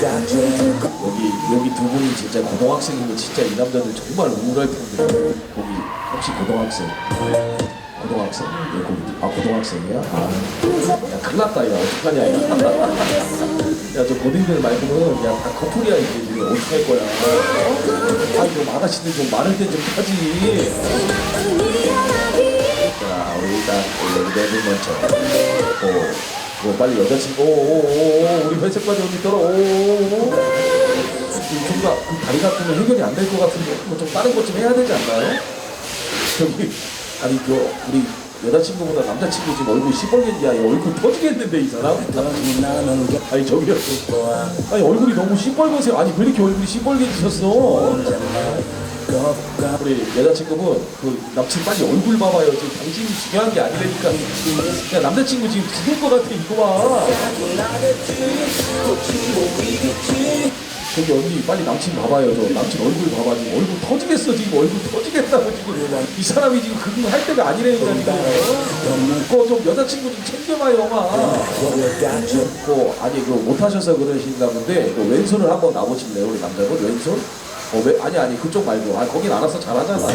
여기 여기 두 분이 진짜 고등학생이면 진짜 이 남자들 정말 우울할 텐데. 거기 혹시 고등학생? 고등학생? 예 거기. 아 고등학생이야? 아야 큰일 났다 야. 어떡하냐 야야저 고딩들 말고는 야다 커플이야 이게. 어떡할 거야? 아이좀 아가씨들 좀 많을 때좀 하지. 자 우리 일단 여기 네분 먼저. 오, 뭐 빨리 여자친구 오오오 우리 회색바지 언니 떨어 오오오 뭔가 그 다리 같으면 해결이 안 될 것 같은데 뭐 좀 다른 것 좀 해야 되지 않나요? 저기 아니 그 우리 여자친구보다 남자친구 지금 얼굴 시뻘겠냐 야 얼굴 터지겠는데 이 사람? 아니 저기요. 아니 얼굴이 너무 시뻘거세요 아니 왜 이렇게 얼굴이 시뻘개지셨어 우리 여자친구분 그 남친 빨리 얼굴 봐봐요. 지금 당신이 중요한 게 아니라니까. 야 남자친구 지금 죽을 것 같아 이거 봐. 저기 언니 빨리 남친 봐봐요. 저 남친 얼굴 봐봐. 지금 얼굴 터지겠어 지금 얼굴 터지겠다고 지금. 이 사람이 지금 그거 할 때가 아니라니까 지금. 그좀 여자친구 좀 챙겨봐요 엄마 그 아니 그 못하셔서 그러신가 본데 그 왼손을 한번 놔보실래요 우리 남자분? 왼손? 어, 왜, 아니 아니 그쪽 말고. 아 거긴 알아서 잘하잖아.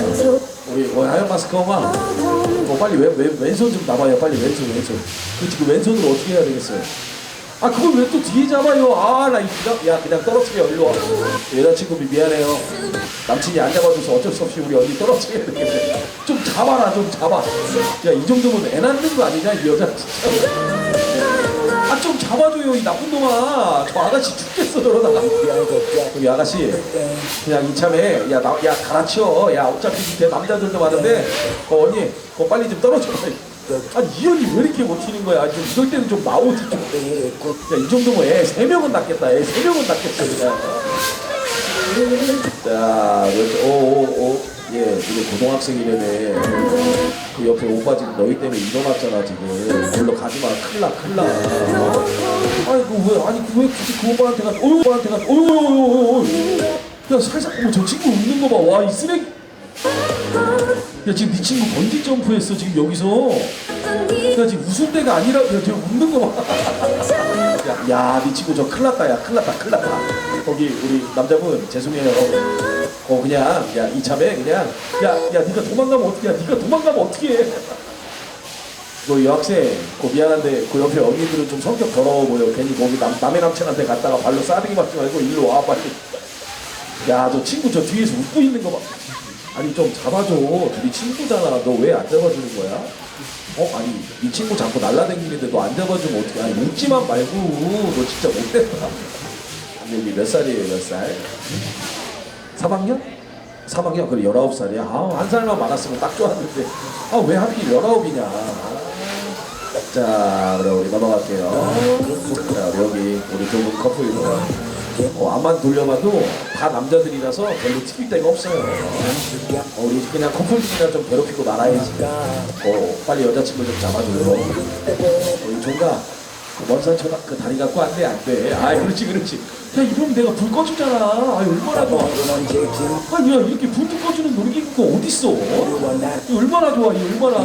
우리 어, 마스크 엄마. 어, 빨리 왼, 왼, 왼손 좀 놔봐요. 빨리 왼손 왼손. 그 지금 왼손으로 어떻게 해야 되겠어요? 아 그걸 왜 또 뒤에 잡아요? 아나 이거 야 그냥 떨어뜨려 일로 와. 여자친구 미안해요. 남친이 안 잡아줘서 어쩔 수 없이 우리 언니 떨어뜨려야 되겠네. 좀 잡아라 좀 잡아. 야 이 정도면 애 낳는 거 아니냐 이 여자 진짜. 아 좀 잡아줘요 이 나쁜 놈아 저 아가씨 죽겠어 저러다가 우리 아가씨. 그냥 이참에 야야 야, 갈아치워. 야 어차피 밑에 남자들도 많은데 어 언니 어 빨리 좀 떨어져. 아니 이 언니 왜 이렇게 못 튀는 거야? 좀 이럴 때는 좀 나오지 좀야이 정도면 애 세 명은 낫겠다. 애 세 명은 낫겠어 그냥 자 오오오. 예 이게 고등학생이라네 그 옆에 오빠 지금 너희 때문에 일어났잖아 지금. 별로 가지마 큰일 나 큰일 나. 아니 그왜 아니 그왜 굳이 그 오빠한테 가 어이 오빠한테 가 어이 어이 어이 야 살짝 어머 저 친구 웃는 거 봐. 와 이 쓰레기. 야 지금 네 친구 번지 점프했어 지금 여기서. 야 지금 웃을 때가 아니라 야 지금 웃는 거봐야네 친구 저 큰일 났다 야 큰일 났다 큰일 났다. 거기 우리 남자분 죄송해요 어 그냥 야 이참에 그냥 야야 네가 도망가면 어떻게 야 네가 도망가면 어떻게 해너 여학생, 그 미안한데 그 옆에 언니들은 좀 성격 더러워 보여. 괜히 거기 남, 남의 남친한테 갔다가 발로 싸대기 맞지 말고 일로 와 빨리. 야, 저 친구 저 뒤에서 웃고 있는 거 봐. 아니 좀 잡아줘. 둘이 친구잖아. 너 왜 안 잡아주는 거야? 어? 아니 이 친구 자꾸 날라다니는데 너 안 잡아주면 어떡해. 아니 웃지만 말고 너 진짜 못됐다. 여기 몇 살이에요 몇 살? 3학년? 3학년? 그래 19살이야? 아, 한 살만 많았으면 딱 좋았는데. 아 왜 하필 19이냐? 자 그럼 우리 넘어갈게요. 자 여기 우리 두 분 커플 어, 앞만 돌려봐도 다 남자들이라서 별로 특이 데가 없어요. 어, 우리 그냥 커플들이나 좀 괴롭히고 말아야지. 어, 빨리 여자친구 좀 잡아줘요. 우리 종가 그 먼산 초등 그 다리 갖고 안 돼 안 돼. 아 그렇지 그렇지 야 이러면 내가 불 꺼주잖아. 아 얼마나 좋아. 아니 야 이렇게 불 꺼주는 놀이기구가 어딨어? 이 얼마나 좋아 이 얼마나.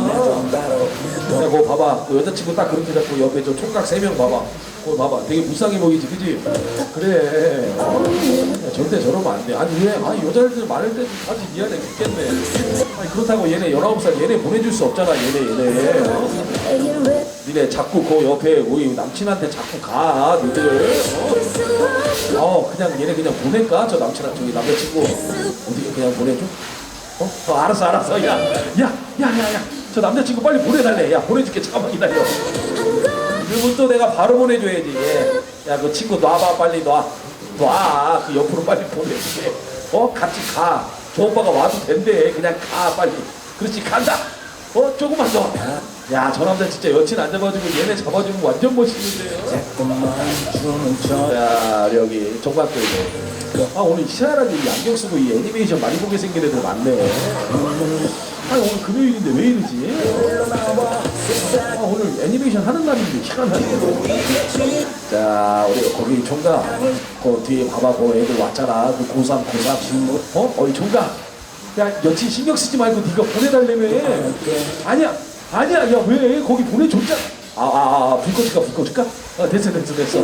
야 그거 봐봐. 그 여자친구 딱 그렇게 잡고 옆에 저 총각 세 명 봐봐. 그거 봐봐. 되게 불쌍해 보이지 그지? 그래. 어, 야, 절대 저러면 안 돼. 아니 왜 아니 여자애들 많을 때도 사실 미안해 죽겠네. 아니 그렇다고 얘네 19살 얘네 보내줄 수 없잖아 얘네 얘네. 어? 니네 자꾸 그 옆에 우리 남친한테 자꾸 가 니들. 어? 어 그냥 얘네 그냥 보낼까? 저 남친한 저기 남자친구. 어디 그냥 보내줘? 어? 어 알았어 알았어. 야 야 야 야 야 저 남자친구 빨리 보내달래. 야 보내줄게. 잠깐만 기다려. 그러면 또 내가 바로 보내줘야지. 야 그 친구 놔봐 빨리 놔놔그 옆으로 빨리 보내줄게. 어? 같이 가저 오빠가 와도 된대. 그냥 가 빨리. 그렇지 간다. 어 조금만 더 야 저 남자 진짜 여친 안 잡아주고 얘네 잡아주면 완전 멋있는데요? 자 여기 종박들 아 오늘 희한하게 이 안경 쓰고 이 애니메이션 많이 보게 생긴 애들 많네. 아니 오늘 금요일인데 왜 이러지? 아 오늘 애니메이션 하는 날인데 희한하네. 자 우리 거기 총각 그 뒤에 봐봐 그 애들 왔잖아. 그 고3 고3 어? 어이 총각. 야 여친 신경 쓰지 말고 네가 보내달라며. 아니야 아니야 야 왜 거기 보내줬잖아 아, 아, 아, 불 꺼질까, 불 꺼질까? 아, 됐어, 됐어, 됐어.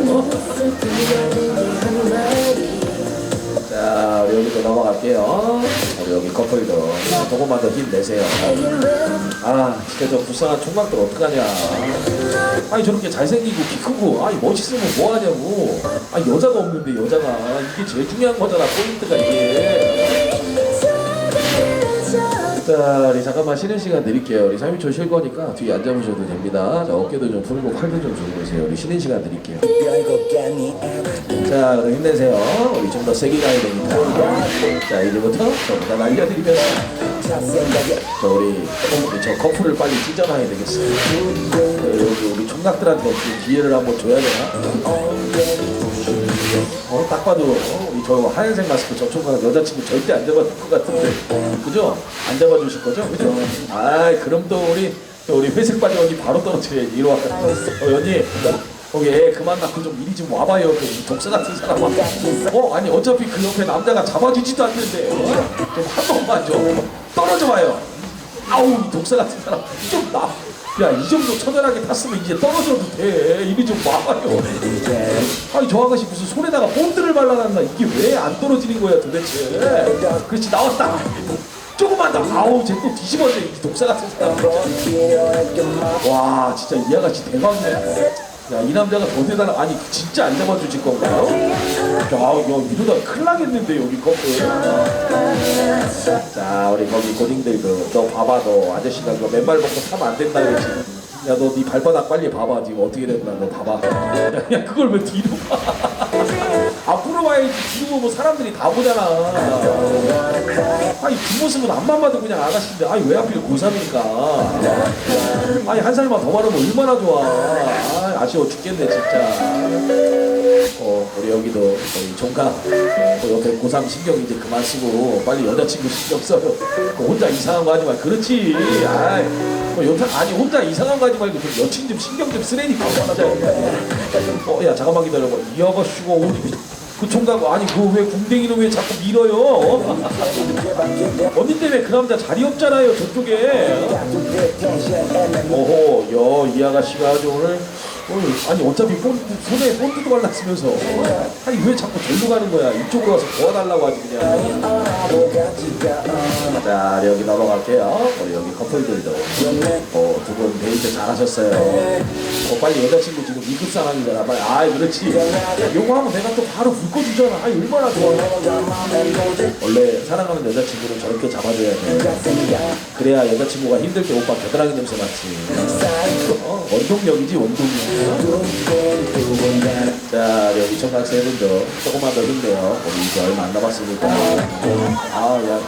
자, 우리 여기도 넘어갈게요. 우리 여기 커플도 조금만 더 힘내세요. 아, 진짜 저 불쌍한 총각들 어떡하냐. 아니, 저렇게 잘생기고 키 크고, 아니, 멋있으면 뭐하냐고. 아니, 여자가 없는데, 여자가. 이게 제일 중요한 거잖아, 포인트가 이게. 자, 우리 잠깐만 쉬는 시간 드릴게요. 우리 3일초 쉴 거니까 뒤에 앉아보셔도 됩니다. 자, 어깨도 좀 풀고 팔도 좀 조여보세요. 우리 쉬는 시간 드릴게요. 자, 그럼 힘내세요. 우리 좀 더 세게 가야 되니까. 자, 이제부터 전부 다 날려드리면서. 자, 우리, 우리 저 커플을 빨리 찢어놔야 되겠어요. 자, 여기 우리 총각들한테 좀 기회를 한번 줘야 되나? 어, 딱 봐도 저 하얀색 마스크 저 총각 여자친구 절대 안 잡아줄 것 같은데. 그죠? 안 잡아주실 거죠? 그죠? 아, 그럼 또 우리 또 우리 회색 바지 언니 바로 떨어뜨려야지. 이리 와. 어, 언니. 거기 애 그만 낳고 좀 이리 좀 와봐요. 그 독사 같은 사람. 어, 아니 어차피 그 옆에 남자가 잡아주지도 않는데 어? 좀한 번만 좀 떨어져 봐요. 아우 이 독사 같은 사람 좀 나. 야 이 정도 처절하게 탔으면 이제 떨어져도 돼. 이리 좀 와봐요. 아니 저 아가씨 무슨 손에다가 본드를 발라놨나 이게 왜 안 떨어지는 거야 도대체. 그렇지 나왔다. 조금만 더. 아우 쟤 또 뒤집어져 이 독사 같은 사람. 와 진짜 이 아가씨 대박이네. 야, 이 남자가 더 대단한, 아니, 진짜 안 잡아주실 건가요? 야, 야, 이러다 큰일 나겠는데, 여기 커플. 자, 우리 거기 고딩들도, 너 봐봐, 너 아저씨가 그 맨발 벗고 타면 안 된다 그랬지. 야, 너 네 발바닥 빨리 봐봐. 지금 어떻게 됐나, 너 봐봐. 야, 야 그걸 왜 뒤로 봐? 앞으로 봐야지. 뒤로 보면 사람들이 다 보잖아. 아니, 뒷모습은 앞만 봐도 그냥 아가씨인데, 아니, 왜 하필 고3이니까. 아니 한 살만 더 많으면 얼마나 좋아. 아, 아쉬워 죽겠네 진짜. 어 우리 여기도 우리 종각 어, 옆에 고3 신경 이제 그만 쓰고 빨리 여자친구 신경 써요. 그 혼자 이상한 거 하지 말. 그렇지. 아, 뭐 여자 아니 혼자 이상한 거 하지 말고 좀 여친 좀 신경 좀 쓰라니까. 어 야 잠깐만 기다려봐. 이 아가씨가 어디 그 총각 아니 그 왜 궁뎅이는 왜 자꾸 밀어요? 어? 언니 때문에 그 남자 자리 없잖아요 저쪽에. 오호, 여, 이 아가씨가 아주 오늘, 오늘, 아니, 어차피 본, 손에 본드도 발랐으면서, 아니, 왜 자꾸 절로 가는 거야? 이쪽으로 와서 도와달라고 하지, 그냥. 자, 여기 넘어갈게요. 우리 여기 커플들도. 어, 두분 데이트 잘하셨어요. 어, 빨리 여자친구 지금 미국 사람이잖아. 빨리, 아이, 그렇지. 요거 하면 내가 또 바로 불 꺼주잖아. 아이, 얼마나 좋아. 원래 사랑하는 여자친구를 저렇게 잡아줘야 돼. 그래야 여자친구가 힘들 때 오빠 겨드랑이 냄새 맡지. 어, 원동력이지 원동력. 자 여기 청각 세 분도 조금만 더 힘내요. 우리 이제 얼마 안 남았으니까. 아, 야,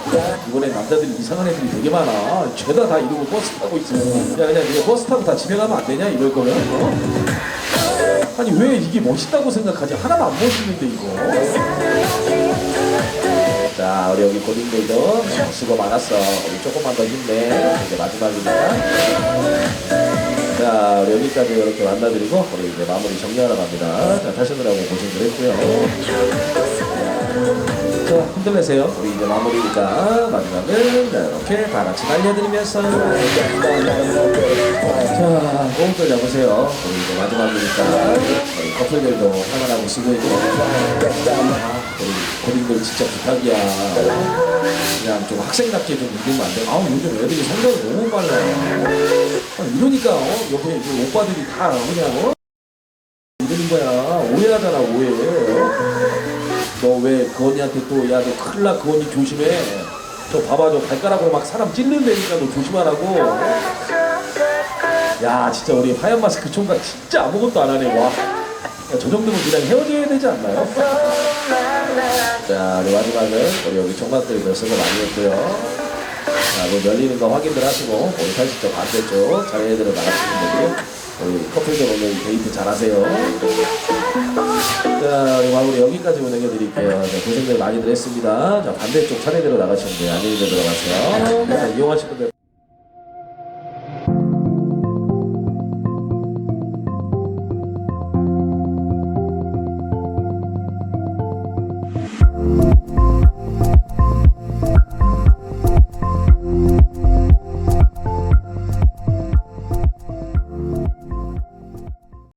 이번에 남자들이 이상한 애들이 되게 많아. 죄다 다 이러고 버스 타고 있어. 야, 그냥 이거 버스 타고 다 집에 가면 안 되냐? 이럴 거면. 어? 아니 왜 이게 멋있다고 생각하지? 하나도 안 멋있는데 이거. 자, 우리 여기 고딩들도 수고 많았어. 우리 조금만 더 힘내. 이제 마지막이니까. 자, 우리 여기까지 이렇게 만나드리고, 우리 이제 마무리 정리하러 갑니다. 자, 타시느라고 고생들 했고요. 자, 흔들내세요. 우리 이제 마무리니까, 마지막은, 자, 이렇게 다 같이 날려드리면서. 자, 호흡들 잡으세요. 우리 이제 마지막이니까, 우리 커플들도 할만하고 수고했고. 우리 고딩들 진짜 부탁이야. 그냥 좀 학생답게 좀 입으면 안 돼. 아우, 요즘 애들이 성적이 너무 빨라. 아, 이러니까, 어, 옆에 그 오빠들이 다 그냥, 어? 이러는 거야. 오해하잖아, 오해. 너 왜 그 언니한테 또, 야, 너 큰일 나, 그 언니 조심해. 저 봐봐, 저 발가락으로 막 사람 찔른다니까 너 조심하라고. 야, 진짜 우리 하얀 마스크 총각 진짜 아무것도 안 하네, 와. 야, 저 정도면 그냥 헤어져야 되지 않나요? 자, 우리 마지막은 우리 여기 총각들이 수고 많이 했고요. 자, 뭐 열리는 거 확인들 하시고, 우리 80쪽 반대쪽 자리에들어 나가시면 되고요. 우리 커플들 오늘 데이트 잘 하세요. 자, 우리 마무리 여기까지 운행해드릴게요. 자, 고생들 많이들 했습니다. 자, 반대쪽 차례대로 나가시면 돼요. 안녕히 들어가세요. 자, 이용하실 분들.